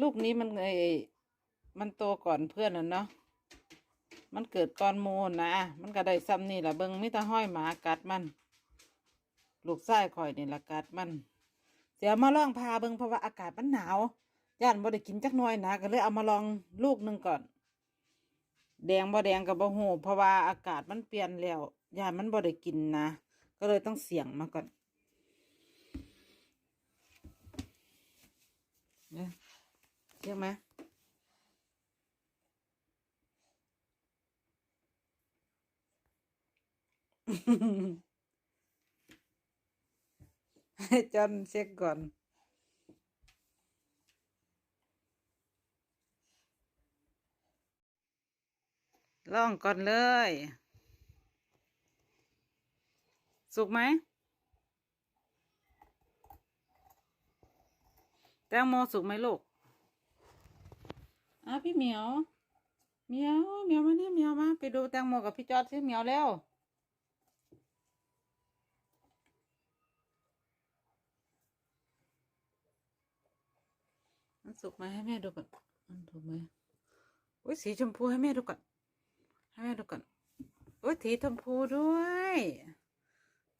ลูกนี้มันไอมันโตก่อนเพื่อนน่ะเนาะมันเกิดก่อนโมนนะมันก็ได้ซ้ำนี่แหละเบิงมิตรห้อยหมากัดมัน ลูกไส้ข่อยนี่ละกัดมันเดี๋ยวมาลองพาเบิงเพราะว่าอากาศมันหนาวย่านบ่ได้กินจักน่อยนะก็เลยเอามาลองลูกหนึ่งก่อน แดงบ่แดงกับบ่หูเพราะว่าอากาศมันเปลี่ยนแล้วย่านมันบ่ได้กินนะก็เลยต้องเสี่ยงมาก่อนเนี่ย ช่ไหมให้จอนเช็คก่อน ลองก่อนเลย สุกไหม แตงโมสุกไหมลูก พี่เหมียวเหมียวเหมียวมาเนี่ยเหมียวมาไปดูแตงโมกับพี่จอดสิเหมียวแล้วมันสุกไหมให้แม่ดูก่อนมันถูกไหมอุ้ยสีชมพูให้แม่ดูก่อนให้แม่ดูก่อนอุ้ยสีชมพูด้วย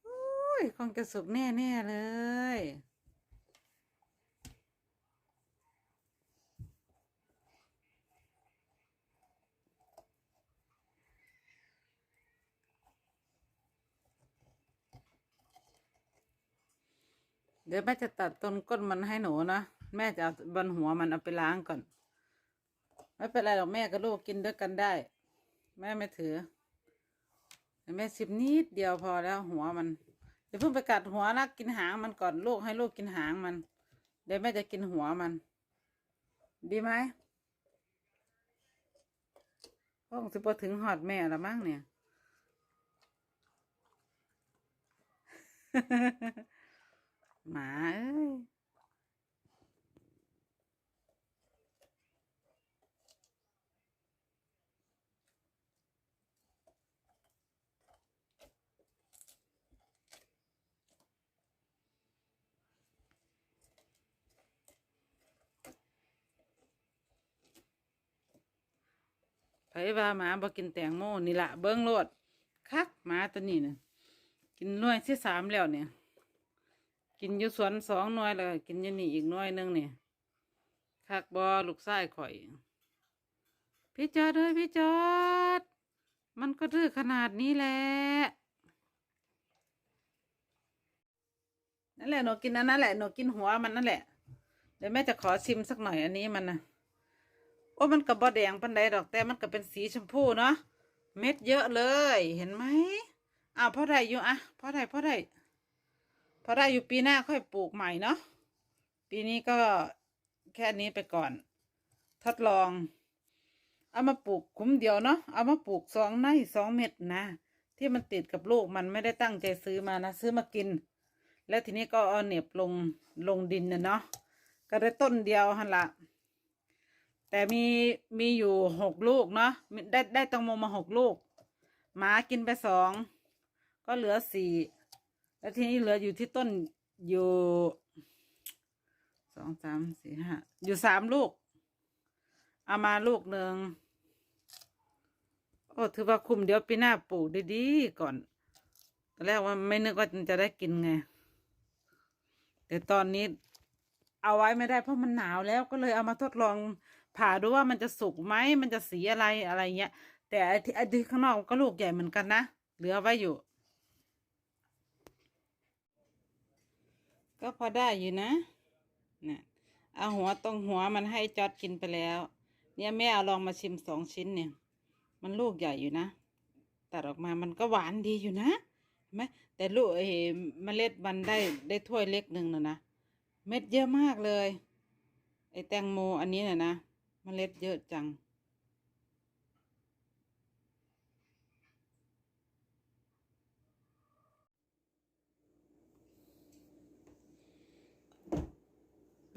อุ้ยคงจะสุกแน่แน่เลย เดี๋ยวแม่จะตัดต้นก้นมันให้หนูนะแม่จะเอาบนหัวมันเอาไปล้างก่อน ไม่เป็นไรหรอกแม่กับลูกกินด้วยกันได้ แม่ไม่ถือแม่สิบนิดเดียวพอแล้วหัวมันเดี๋ยวเพิ่งไปกัดหัวนะกินหางมันก่อนลูกให้ลูกกินหางมัน เดี๋ยวแม่จะกินหัวมัน ดีไหมคงสิพอถึงหอดแม่ละมั้งเนี่ย หมาเอ้ย ไผ ว่าหมาบ่กินแตงโมนี่ละเบิ้งโลดคักหมาตัวนี้เนี่ยกินหน่วยที่สามแล้วเนี่ย กินอยู่สวนสองหน่วยแล้วกินอยู่นี่อีกหน่วยหนึงเนี่ยคักบอลูกไส้ข่อย พี่จอดเอ้ยพี่จอด มันก็ดื้อขนาดนี้แหละนั่นแหละหนูกินอันนั้นแหละหนูกินหัวมันนั่นแหละเดี๋ยวแม่จะขอชิมสักหน่อยอันนี้มันนะ โอ้มันกับบอแดงปันใดดอกแต่มันก็เป็นสีชมพูเนาะเม็ดเยอะเลยเห็นไหมอ้าวพอได้อยู่อะพอได้พอได้พอได้อยู่ปีหน้าค่อยปลูกใหม่เนาะปีนี้ก็แค่นี้ไปก่อน ทดลอง เอามาปลูกคุ้มเดียวเนาะเอามาปลูกสองในสองเม็ดนะที่มันติดกับลูกมันไม่ได้ตั้งใจซื้อมานะซื้อมากิน แล้วทีนี้ก็เอาเน็บลงลงดินนะเนาะก็ได้ต้นเดียวหันละ แต่มีมีอยู่หกลูกเนาะได้ได้ตังโมมาหกลูก หมากินไปสองก็เหลือสี่แล้วทีนี้เหลืออยู่ที่ต้นอยู่สองสามสี่ห้าอยู่สามลูก เอามาลูกหนึ่งโอ้ถือว่าคุ้มเดี๋ยวปีหน้าปลูกดีๆก่อนตอนแรกว่าไม่นึกว่าจะได้กินไง แต่ตอนนี้เอาไว้ไม่ได้เพราะมันหนาวแล้วก็เลยเอามาทดลอง ผ่าดูว่ามันจะสุกไหมมันจะสีอะไรอะไรเงี้ย แต่ไอ้ที่ไอ้ที่ข้างนอกก็ลูกใหญ่เหมือนกันนะเหลือไว้อยู่ ก็พอได้อยู่นะเนี่ยเอาหัวตรงหัวมันให้จอดกินไปแล้ว เนี่ยแม่เอาลองมาชิมสองชิ้นเนี่ย มันลูกใหญ่อยู่นะตัดออกมามันก็หวานดีอยู่นะเห็นไหมแต่ลูกไอ้เมล็ดมันได้ได้ถ้วยเล็กหนึ่งนะนะเม็ดเยอะมากเลย ไอ้แตงโมอันนี้น่ะนะ เมล็ดเยอะจัง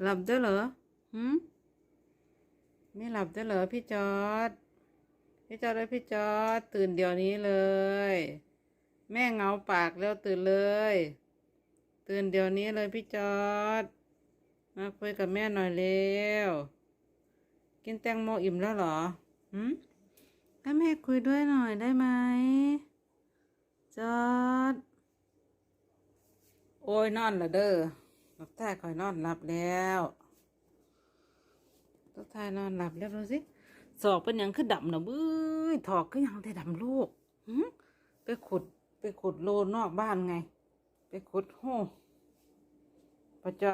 หลับได้เหรอหืมไม่หลับได้เหรอพี่จอดพี่จอดเลยพี่จอดตื่นเดี๋ยวนี้เลย แม่เงาปากแล้วตื่นเลย ตื่นเดี๋ยวนี้เลยพี่จอดมาคุยกับแม่หน่อยเร็ว กินแตงโมอิ่มแล้วเหรอหืมให้แม่คุยด้วยหน่อยได้ไหมจอดโอ้ยนอนละเด้อลูกชายคอยนอนหลับแล้วลูกชายนอนหลับแล้วดูสิศอกเป็นหยังคือดำนะบื้อถอกคือหยังแต่ดำลูกหืมไปขุดไปขุดโลนอกบ้านไง ไปขุดโหประจอ